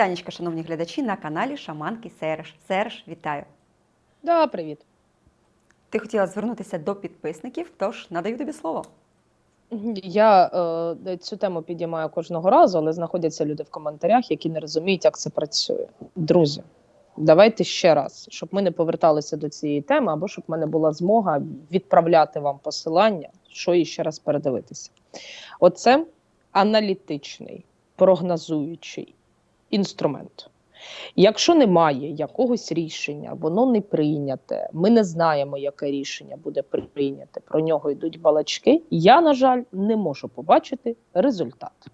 Вітанечка, шановні глядачі, на каналі Шаманки Сереж. Сереж, вітаю! Да, привіт. Ти хотіла звернутися до підписників, тож надаю тобі слово. Я е, цю тему підіймаю кожного разу, але знаходяться люди в коментарях, які не розуміють, як це працює. Друзі, давайте ще раз, щоб ми не поверталися до цієї теми, або щоб в мене була змога відправляти вам посилання, що і ще раз передивитися. Оце аналітичний, прогнозуючий інструмент. Якщо немає якогось рішення, воно не прийняте, ми не знаємо, яке рішення буде прийняте, про нього йдуть балачки, я, на жаль, не можу побачити результат.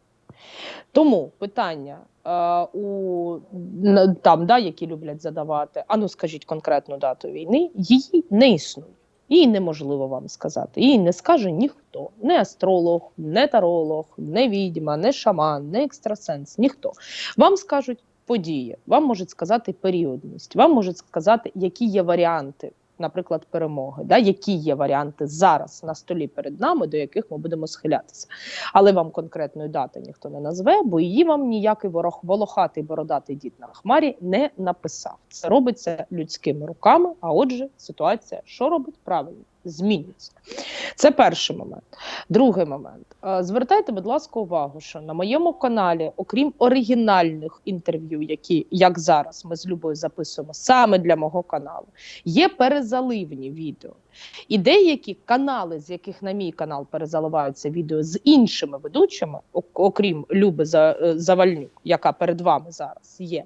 Тому питання е, у там, да, які люблять задавати, а ну скажіть конкретну дату війни, її не існує. Її неможливо вам сказати. Їй не скаже ніхто, не астролог, не таролог, не відьма, не шаман, не екстрасенс, ніхто. Вам скажуть події, вам можуть сказати періодність, вам можуть сказати, які є варіанти, наприклад, перемоги, да, які є варіанти зараз на столі перед нами, до яких ми будемо схилятися. Але вам конкретної дати ніхто не назве, бо її вам ніякий ворог волохатий бородатий дід на хмарі не написав. Це робиться людськими руками. А отже, ситуація що робить правильно? Змінюється. Це перший момент. Другий момент. Е, Звертайте, будь ласка, увагу, що на моєму каналі, окрім оригінальних інтерв'ю, які як зараз ми з Любою записуємо саме для мого каналу, є перезаливні відео. І деякі канали, з яких на мій канал перезаливаються відео з іншими ведучими, окрім Люби е, Завальнюк, яка перед вами зараз є.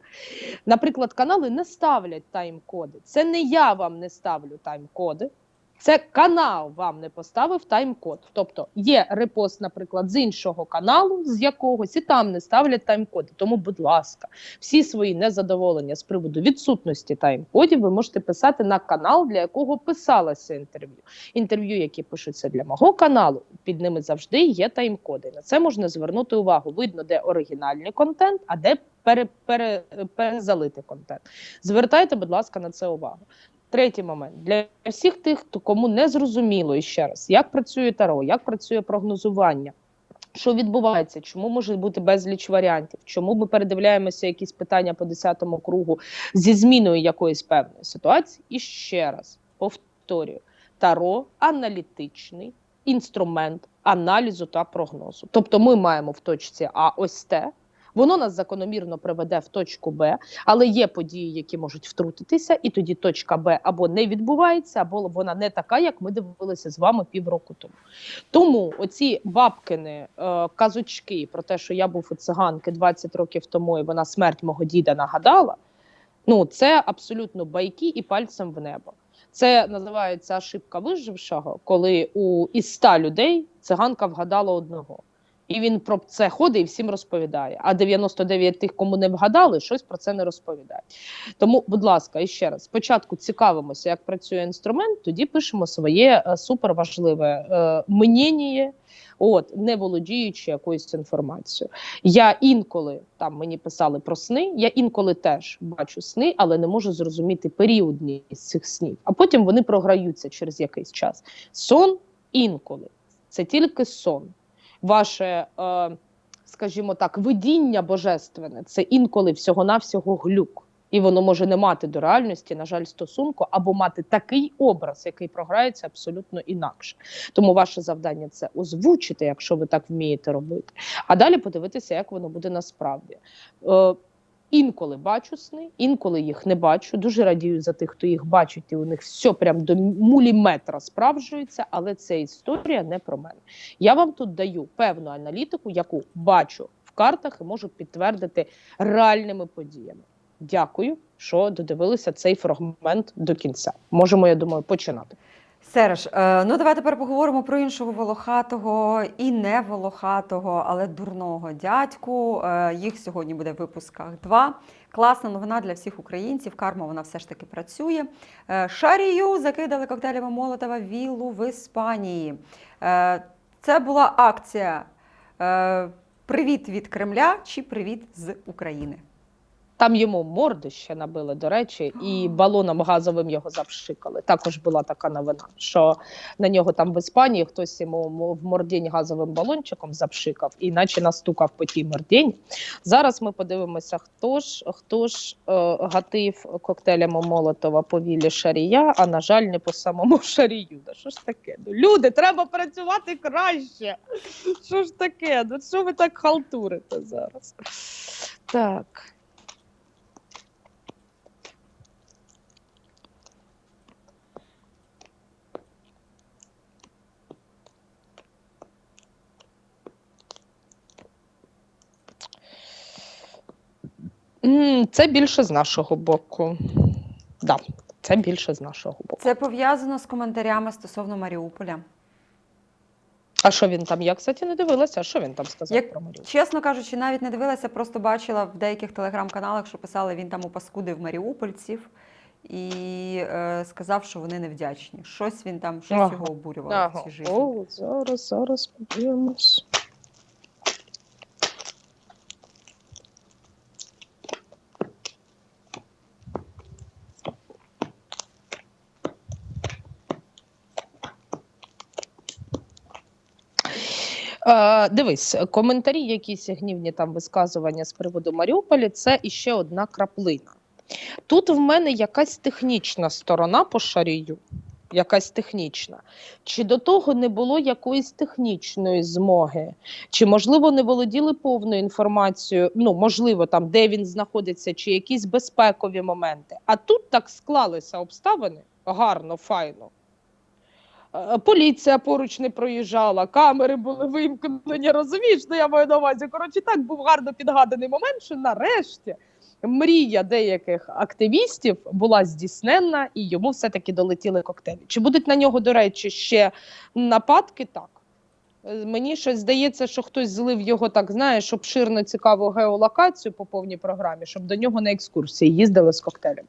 Наприклад, канали не ставлять тайм-коди. Це не я вам не ставлю тайм-коди. Це канал вам не поставив тайм-код. Тобто є репост, наприклад, з іншого каналу, з якогось, і там не ставлять тайм-коди. Тому, будь ласка, всі свої незадоволення з приводу відсутності тайм-кодів ви можете писати на канал, для якого писалося інтерв'ю. Інтерв'ю, які пишуться для мого каналу, під ними завжди є тайм-коди. На це можна звернути увагу. Видно, де оригінальний контент, а де пере, пере, перезалити контент. Звертайте, будь ласка, на це увагу. Третій момент для всіх тих, хто кому не зрозуміло і ще раз, як працює таро, як працює прогнозування. Що відбувається? Чому може бути безліч варіантів? Чому ми передивляємося якісь питання по 10-му кругу зі зміною якоїсь певної ситуації? І ще раз повторюю: таро аналітичний інструмент аналізу та прогнозу. Тобто, ми маємо в точці А ось те. Воно нас закономірно приведе в точку Б, але є події, які можуть втрутитися, і тоді точка Б або не відбувається, або вона не така, як ми дивилися з вами півроку тому. Тому оці бабкини е, казочки про те, що я був у циганки 20 років тому, і вона смерть мого діда нагадала. Ну це абсолютно байки і пальцем в небо. Це називається ошибка вижившого, коли у із 100 людей циганка вгадала одного. І він про це ходить і всім розповідає. А 99 тих, кому не вгадали, щось про це не розповідають. Тому, будь ласка, і ще раз, спочатку цікавимося, як працює інструмент, тоді пишемо своє е, суперважливе е, мнення, от, не володіючи якоюсь інформацією. Я інколи там мені писали про сни, я інколи теж бачу сни, але не можу зрозуміти періодність цих снів. А потім вони програються через якийсь час. Сон інколи це тільки сон ваше, е, скажімо так, видіння божественне це інколи всього-навсього глюк. І воно може не мати до реальності, на жаль, стосунку, або мати такий образ, який програється абсолютно інакше. Тому ваше завдання це озвучити, якщо ви так вмієте робити. А далі подивитися, як воно буде насправді. Е, інколи бачу сни, інколи їх не бачу. Дуже радію за тих, хто їх бачить, і у них все прям до муліметра справжується, але це історія не про мене. Я вам тут даю певну аналітику, яку бачу в картах і можу підтвердити реальними подіями. Дякую, що додивилися цей фрагмент до кінця. Можемо, я думаю, починати. Сереж, е, ну давай тепер поговоримо про іншого волохатого і не волохатого, але дурного дядьку. Е, Їх сьогодні буде в випусках два. Класна новина для всіх українців. Карма вона все ж таки працює. Е, Шарію закидали коктейлями Молотова віллу в Іспанії. Це була акція Привіт від Кремля чи Привіт з України. Там йому морди ще набили, до речі, і балоном газовим його запшикали. Також була така новина, що на нього там в Іспанії хтось йому в мордінь газовим балончиком запшикав, і наче настукав по тій мордінь. Зараз ми подивимося, хто ж хто ж е, гатив коктейлями Молотова по віллі Шарія, а на жаль, не по самому Шарію. Да що ж таке? Ну, люди, треба працювати краще. Що ж таке? Ну що ви так халтурите зараз? Так. Це більше з нашого боку. Да, це більше з нашого боку. Це пов'язано з коментарями стосовно Маріуполя. А що він там? Я, кстати, не дивилася. А що він там сказав Як- про Маріуполь? Чесно кажучи, навіть не дивилася, просто бачила в деяких телеграм-каналах, що писали, він там опаскудив маріупольців і е, сказав, що вони невдячні. Щось він там, щось Ага. його обурювало в Ага. цій житті. О, зараз, зараз подивимось. Е, дивись, коментарі, якісь гнівні там висказування з приводу Маріуполя, це іще одна краплина. Тут в мене якась технічна сторона по шарію, якась технічна. Чи до того не було якоїсь технічної змоги, чи можливо не володіли повною інформацією, ну можливо, там де він знаходиться, чи якісь безпекові моменти. А тут так склалися обставини гарно, файно. Е, Поліція поруч не проїжджала, камери були вимкнені. Розумієш, що я маю на увазі. Коротше, так був гарно підгаданий момент, що нарешті мрія деяких активістів була здійсненна, і йому все-таки долетіли коктейлі. Чи будуть на нього, до речі, ще нападки? Так. Е, Мені щось здається, що хтось злив його так, знаєш, обширно цікаву геолокацію по повній програмі, щоб до нього на екскурсії їздили з коктейлями.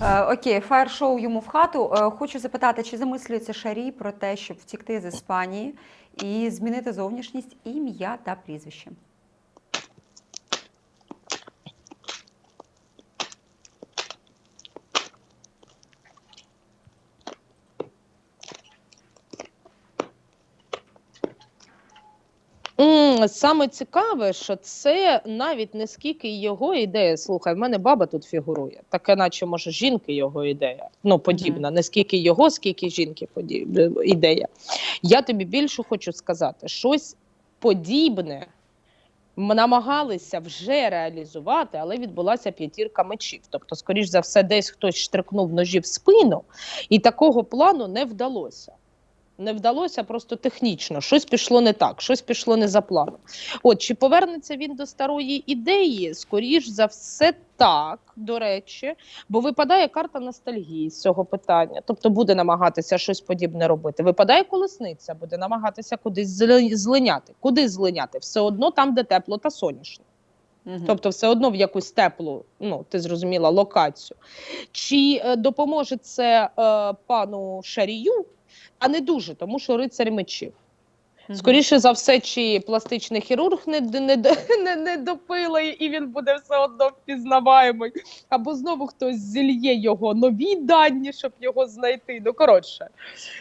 Е, окей, фаєр-шоу йому в хату. Е, хочу запитати, чи замислюється Шарій про те, щоб втікти з Іспанії і змінити зовнішність, ім'я та прізвище? М, Саме цікаве, що це навіть не скільки його ідея. Слухай, в мене баба тут фігурує. Таке, наче може, жінки його ідея. Ну, подібна. Не скільки його, скільки жінки подіб... ідея. Я тобі більше хочу сказати, щось подібне м- намагалися вже реалізувати, але відбулася п'ятірка мечів. Тобто, скоріш за все, десь хтось штрикнув ножі в спину, і такого плану не вдалося. Не вдалося просто технічно. Щось пішло не так, щось пішло не за планом. От чи повернеться він до старої ідеї? Скоріш за все, так, до речі, бо випадає карта ностальгії з цього питання. Тобто буде намагатися щось подібне робити. Випадає колесниця, буде намагатися кудись зли- злиняти. Куди злиняти? Все одно там, де тепло та сонячно. Мгм. Тобто, все одно в якусь теплу, ну ти зрозуміла, локацію. Чи е, допоможе це е, пану Шарію? А не дуже, тому що рицарь мечів. Скоріше за все, чи пластичний хірург не, не, не, не допилає, і він буде все одно впізнаваємий. Або знову хтось зільє його нові дані, щоб його знайти. Ну, коротше,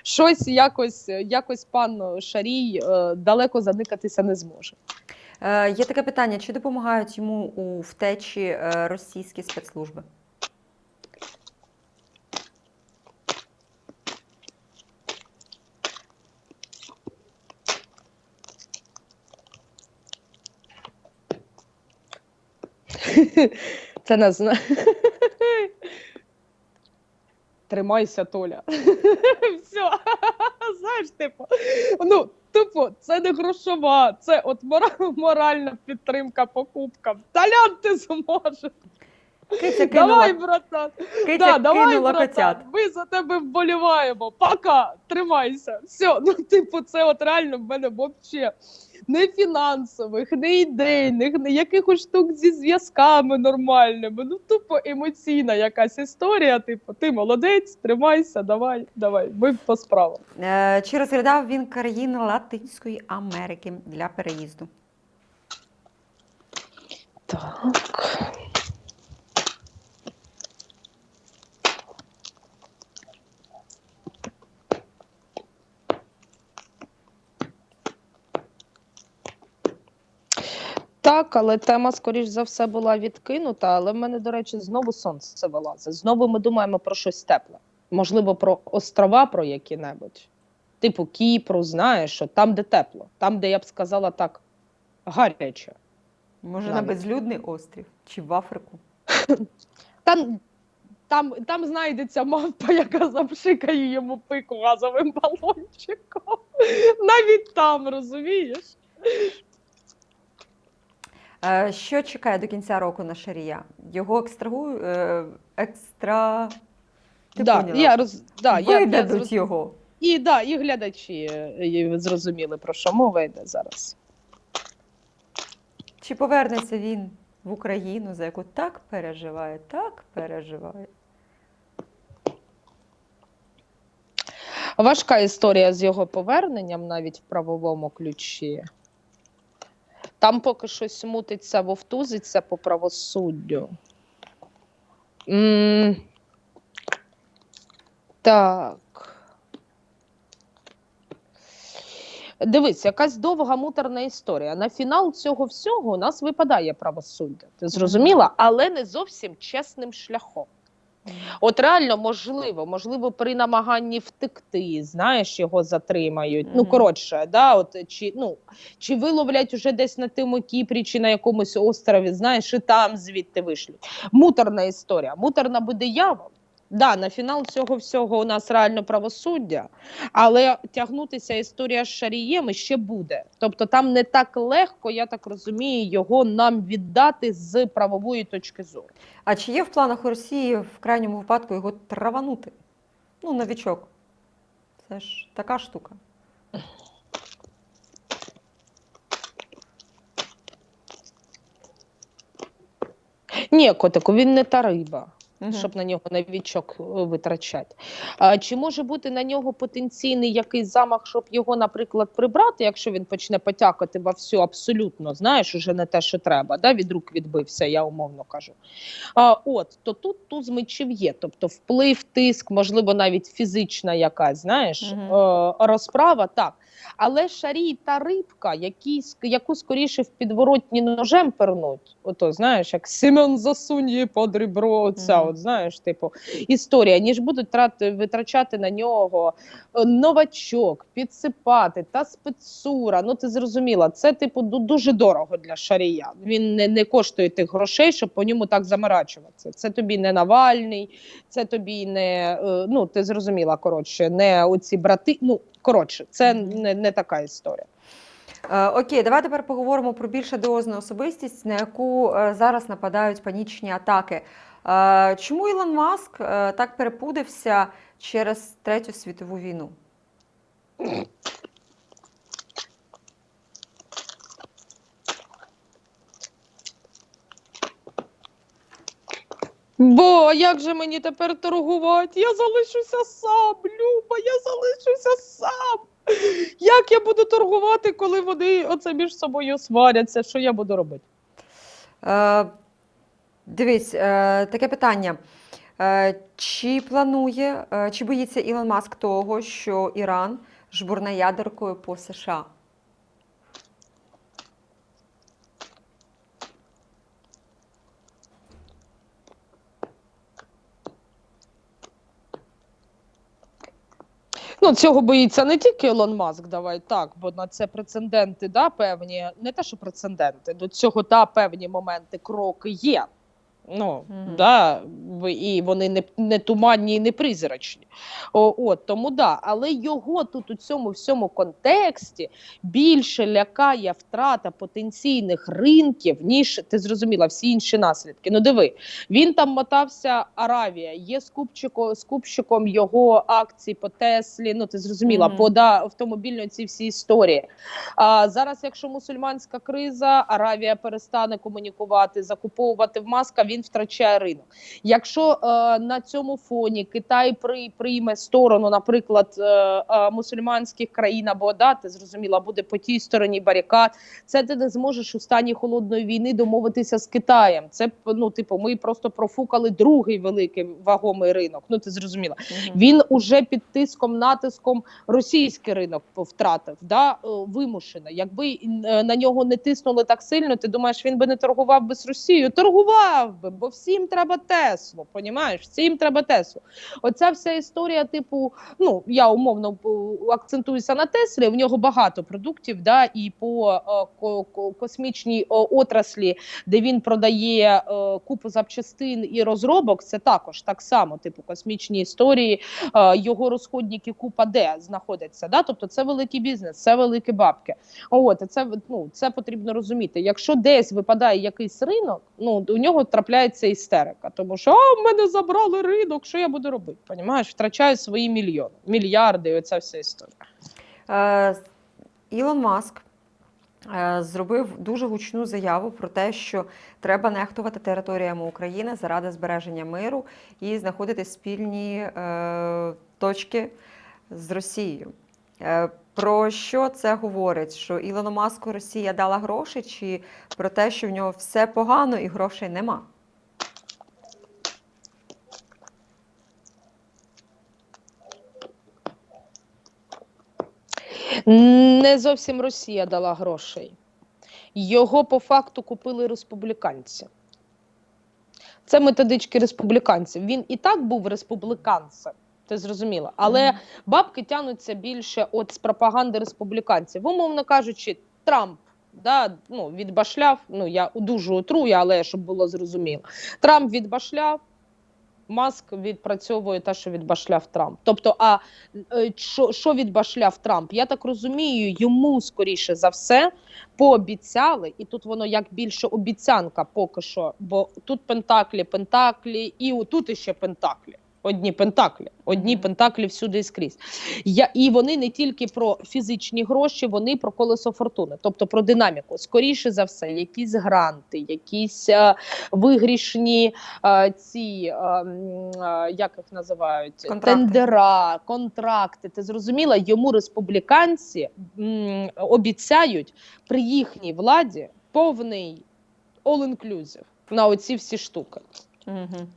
щось якось, якось пан Шарій е, далеко заникатися не зможе. Е, Є таке питання: чи допомагають йому у втечі е, російські спецслужби? Це не зна... Тримайся, Толя. Все. Знаєш, типу, ну, типу, це не грошова, це от моральна підтримка покупкам. Талян ти зможеш. Киця кинула, Давай, братан. киця Да, давай, кинула братан. котят. Ми за тебе вболіваємо. Пока, тримайся. Все, ну типу, це от реально в мене взагалі не фінансових, не ідейних, не якихось штук зі зв'язками нормальними. Ну тупо емоційна якась історія. Типу, ти молодець, тримайся, давай, давай. Ми по справам. Е, Чи розглядав він країни Латинської Америки для переїзду? Так. Так, але тема, скоріш за все, була відкинута. Але в мене, до речі, знову сонце вилазить. Знову ми думаємо про щось тепле. Можливо, про острова про які-небудь. Типу Кіпру, знаєш, що там, де тепло, там, де я б сказала так, гаряче. Може, на безлюдний острів чи в Африку? Там, там, там знайдеться мавпа, яка запшикає йому пику газовим балончиком. Навіть там, розумієш? Е, Що чекає до кінця року на Шарія? Його екстрагують е, екстра. Ти да, поняла? я роз... да, я, я його. І, да, і глядачі е, зрозуміли, про що мова йде зараз. Чи повернеться він в Україну, за яку так переживає, так переживає? Важка історія з його поверненням навіть в правовому ключі. Там поки щось мутиться, вовтузиться по правосуддю. м так. Дивись, якась довга муторна історія. На фінал цього всього у нас випадає правосуддя. Ти зрозуміла? Але не зовсім чесним шляхом. От реально можливо, можливо, при намаганні втекти, знаєш, його затримають. Ну коротше, да, от чи ну чи виловлять уже десь на тиму Кіпрі, чи на якомусь острові, знаєш, і там звідти вийшли. Муторна історія. Муторна буде явом. Да, на фінал цього всього у нас реально правосуддя, але тягнутися історія з Шарієм ще буде. Тобто там не так легко, я так розумію, його нам віддати з правової точки зору. А чи є в планах у Росії в крайньому випадку його траванути? Ну, новічок. Це ж така штука. Ні, котику, він не та риба. Мгм. щоб на нього новічок е, витрачати. А, чи може бути на нього потенційний якийсь замах, щоб його, наприклад, прибрати, якщо він почне потякати во всю абсолютно, знаєш, уже не те, що треба, да, від рук відбився, я умовно кажу. А, от, то тут туз мечів є, тобто вплив, тиск, можливо, навіть фізична якась, знаєш, е, розправа, так. Але шарій та рибка, які, яку скоріше в підворотні ножем пернуть, ото знаєш, як Семен засунь її під ребро, оця, Мгм. от знаєш, типу, історія, ніж будуть трати, витрачати на нього е, новачок, підсипати та спецура. Ну ти зрозуміла, це типу дуже дорого для шарія. Він не, не коштує тих грошей, щоб по ньому так заморачуватися. Це тобі не Навальний, це тобі не е, ну ти зрозуміла, коротше, не оці брати. Ну коротше, це не, не така історія. Е, Окей, давай тепер поговоримо про більш дозну особистість, на яку е, зараз нападають панічні атаки. Е, Чому Ілон Маск е, так перепудився через Третю світову війну? Бо як же мені тепер торгувати? Я залишуся сам, Люба, я залишуся сам. Як я буду торгувати, коли вони оце між собою сваряться? Що я буду робити? Е, Дивись, е, таке питання. Е, Чи планує, е, чи боїться Ілон Маск того, що Іран жбурне ядеркою по США? Ну, цього боїться не тільки Ілон Маск, давай так, бо на це прецеденти, да, певні, не те, що прецеденти, до цього да, певні моменти, кроки є. Ну, Мгм. да, в- і вони не, не туманні і не призрачні. О, от, тому да. Але його тут у цьому всьому контексті більше лякає втрата потенційних ринків, ніж ти зрозуміла всі інші наслідки. Ну диви, він там мотався Аравія, є скупчиком, скупщиком його акцій по Теслі. Ну ти зрозуміла, Мгм. по да, автомобільної ці всі історії. А зараз, якщо мусульманська криза, Аравія перестане комунікувати, закуповувати в маска, він втрачає ринок. Якщо е, на цьому фоні Китай при, прийме сторону, наприклад, е, е, мусульманських країн або да, ти зрозуміла, буде по тій стороні барикад, це ти не зможеш у стані холодної війни домовитися з Китаєм. Це ну, типу, ми просто профукали другий великий вагомий ринок. Ну ти зрозуміла. Мгм. Він уже під тиском, натиском російський ринок втратив, да, вимушено. Якби на нього не тиснули так сильно, ти думаєш, він би не торгував би з Росією? Торгував би, бо всім треба Теслу. Понімаєш? Всім треба Теслу. Оця вся історія, типу, ну я умовно е, акцентуюся на Теслі. В нього багато продуктів, да, і по е, ко- космічній е, отраслі, де він продає е, купу запчастин і розробок, це також так само, типу космічні історії, е, його розходники купа де знаходяться. Да? Тобто це великий бізнес, це великі бабки. От це ну це потрібно розуміти. Якщо десь випадає якийсь ринок, ну у нього трапляється істерика, тому що а в мене забрали ринок. Що я буду робити? Понімаєш, втрачаю свої мільйони, мільярди. і Оця вся історія. Е, Ілон Маск е, зробив дуже гучну заяву про те, що треба нехтувати територіями України заради збереження миру і знаходити спільні е, точки з Росією. Е, Про що це говорить? Що Ілону Маску Росія дала гроші, чи про те, що в нього все погано і грошей нема? Не зовсім Росія дала грошей. Його по факту купили республіканці. Це методички республіканців. Він і так був республіканцем. Ти зрозуміла, але бабки тянуться більше от з пропаганди республіканців. Умовно кажучи, Трамп да, ну, відбашляв. Ну я дуже утрую, але щоб було зрозуміло. Трамп відбашляв. Маск відпрацьовує те, що відбашляв Трамп. Тобто, а е, що, що відбашляв Трамп? Я так розумію, йому скоріше за все пообіцяли, і тут воно як більше обіцянка поки що. Бо тут пентаклі, пентаклі, і отут іще пентаклі. Одні пентаклі, одні пентаклі всюди і скрізь. Я, і вони не тільки про фізичні гроші, вони про колесо фортуни, тобто про динаміку. Скоріше за все, якісь гранти, якісь е, вигрішні е, ці, м, е, як їх називають, Контракти. тендера, контракти. Ти зрозуміла, йому республіканці м, обіцяють при їхній владі повний all-inclusive на оці всі штуки Угу.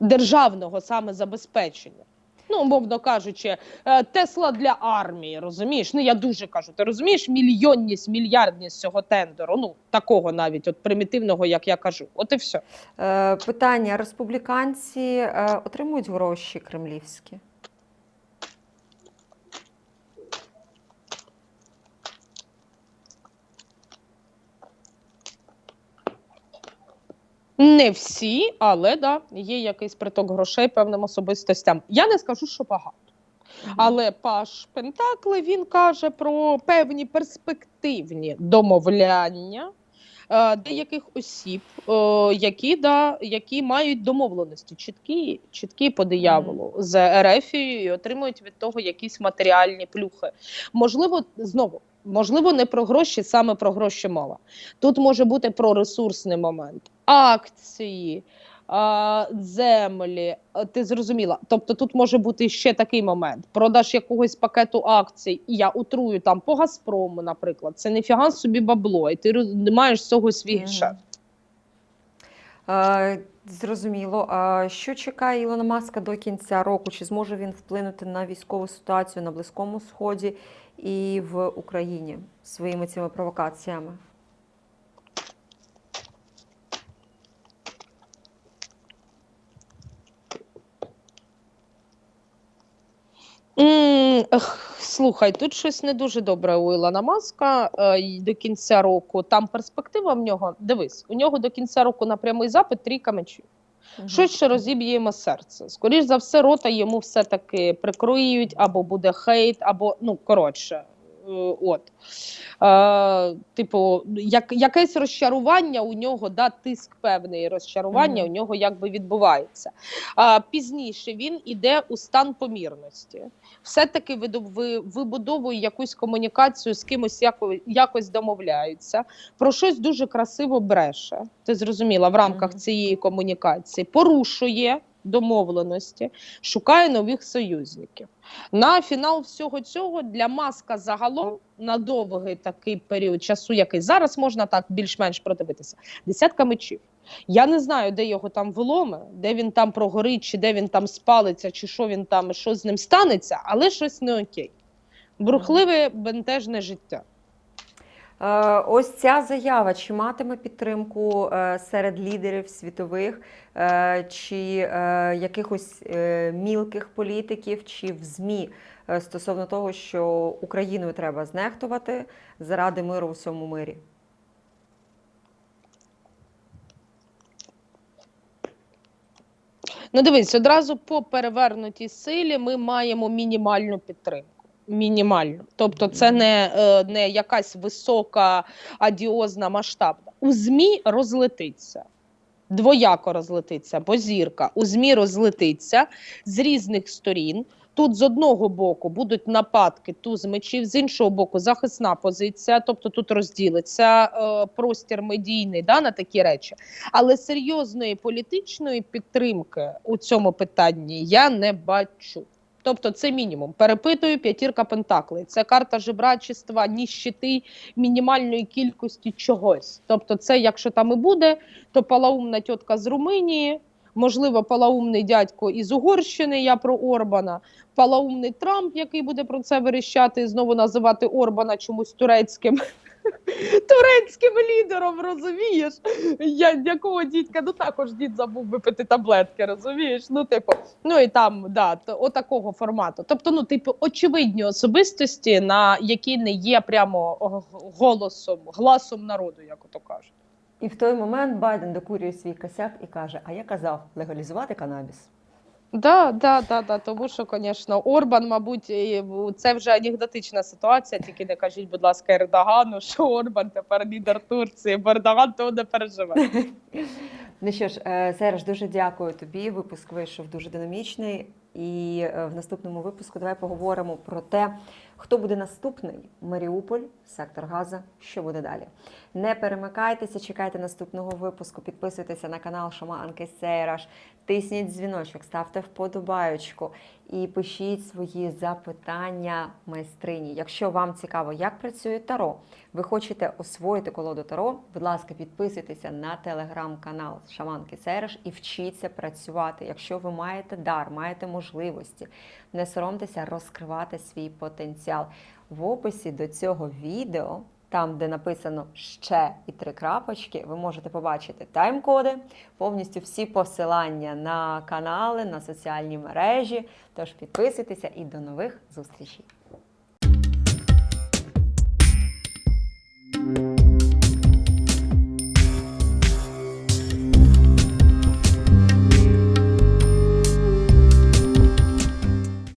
Державного саме забезпечення. Ну, умовно кажучи, е, Тесла для армії, розумієш? Ну я дуже кажу, ти розумієш мільйонність, мільярдність цього тендеру, ну такого навіть от примітивного, як я кажу. От і все. Е, питання: республіканці е, отримують гроші кремлівські? Не всі, але да, є якийсь приток грошей певним особистостям. Я не скажу, що багато. Але Паш Пентакли він каже про певні перспективні домовляння е, деяких осіб, е, які, да, які мають домовленості чіткі, чіткі по дияволу з Ерефією і отримують від того якісь матеріальні плюхи. Можливо, знову. Можливо, не про гроші, саме про гроші мова. Тут може бути про ресурсний момент, акції, землі. Ти зрозуміла? Тобто тут може бути ще такий момент: продаж якогось пакету акцій, і я утрую там по Газпрому, наприклад. Це ніфіга собі бабло, і ти не маєш з цього свій. Е, Зрозуміло. А що чекає Ілона Маска до кінця року? Чи зможе він вплинути на військову ситуацію на Близькому Сході і в Україні своїми цими провокаціями? Ех, Слухай, тут щось не дуже добре у Ілона Маска е, до кінця року. Там перспектива в нього. Дивись, у нього до кінця року на прямий запит трійка мечів. Щось що розіб'є йому серце. Скоріш за все, рота йому все-таки прикриють, або буде хейт, або ну коротше. Е, От. Е, типу, як, якесь розчарування у нього, да, тиск певний розчарування Мгм. у нього якби відбувається. А, пізніше він іде у стан помірності. Все-таки вибудовує якусь комунікацію з кимось, яко, якось домовляються, про щось дуже красиво бреше. Ти зрозуміла в рамках цієї комунікації, порушує домовленості, шукає нових союзників. На фінал всього цього для маска загалом на довгий такий період часу, який зараз можна так більш-менш продивитися, десятка мечів. Я не знаю, де його там виломе, де він там прогорить, чи де він там спалиться, чи що він там, що з ним станеться, але щось не окей. Бурхливе бентежне життя. Е, Ось ця заява чи матиме підтримку е, серед лідерів світових, е, чи якихось мілких політиків, чи в ЗМІ стосовно того, що Україною треба знехтувати заради миру у всьому мирі? Ну, дивись, одразу по перевернутій силі ми маємо мінімальну підтримку. Мінімальну. Тобто, це не, е, не якась висока, адіозна, масштабна. У ЗМІ розлетиться. Двояко розлетиться, бо зірка у ЗМІ розлетиться з різних сторін. Тут з одного боку будуть нападки туз мечів, з іншого боку, захисна позиція, тобто тут розділиться е, простір медійний да, на такі речі. Але серйозної політичної підтримки у цьому питанні я не бачу. Тобто, це мінімум. Перепитую п'ятірка пентаклей. Це карта жебрачества, ніщити мінімальної кількості чогось. Тобто, це, якщо там і буде, то палаумна тітка з Румунії, можливо, палаумний дядько із Угорщини. Я про Орбана, палаумний Трамп, який буде про це верещати, і знову називати Орбана чомусь турецьким. Турецьким лідером, розумієш? Я якого дідька, ну також дід забув випити таблетки, розумієш? Ну, типу, ну і там, да, то, отакого формату. Тобто, ну, типу, очевидні особистості, на які не є прямо голосом, гласом народу, як ото кажуть. І в той момент Байден докурює свій косяк і каже: А я казав легалізувати канабіс. Да, да, да, да, тому що, звісно, Орбан, мабуть, і це вже анекдотична ситуація. Тільки не кажіть, будь ласка, Ердогану, що Орбан тепер лідер Турції, бо Ердоган того не переживе. Ну що ж, е, Серж, дуже дякую тобі. Випуск вийшов дуже динамічний. І е, в наступному випуску давай поговоримо про те, хто буде наступний Маріуполь, сектор Газа, що буде далі. Не перемикайтеся, чекайте наступного випуску, підписуйтеся на канал Шаманки Сейраш, тисніть дзвіночок, ставте вподобаючку і пишіть свої запитання майстрині. Якщо вам цікаво, як працює Таро, ви хочете освоїти колоду Таро, будь ласка, підписуйтеся на телеграм-канал Шаманки Сереш і вчіться працювати. Якщо ви маєте дар, маєте можливості, не соромтеся розкривати свій потенціал. В описі до цього відео, там, де написано ще і три крапочки, ви можете побачити тайм-коди, повністю всі посилання на канали, на соціальні мережі. Тож підписуйтеся і до нових зустрічей.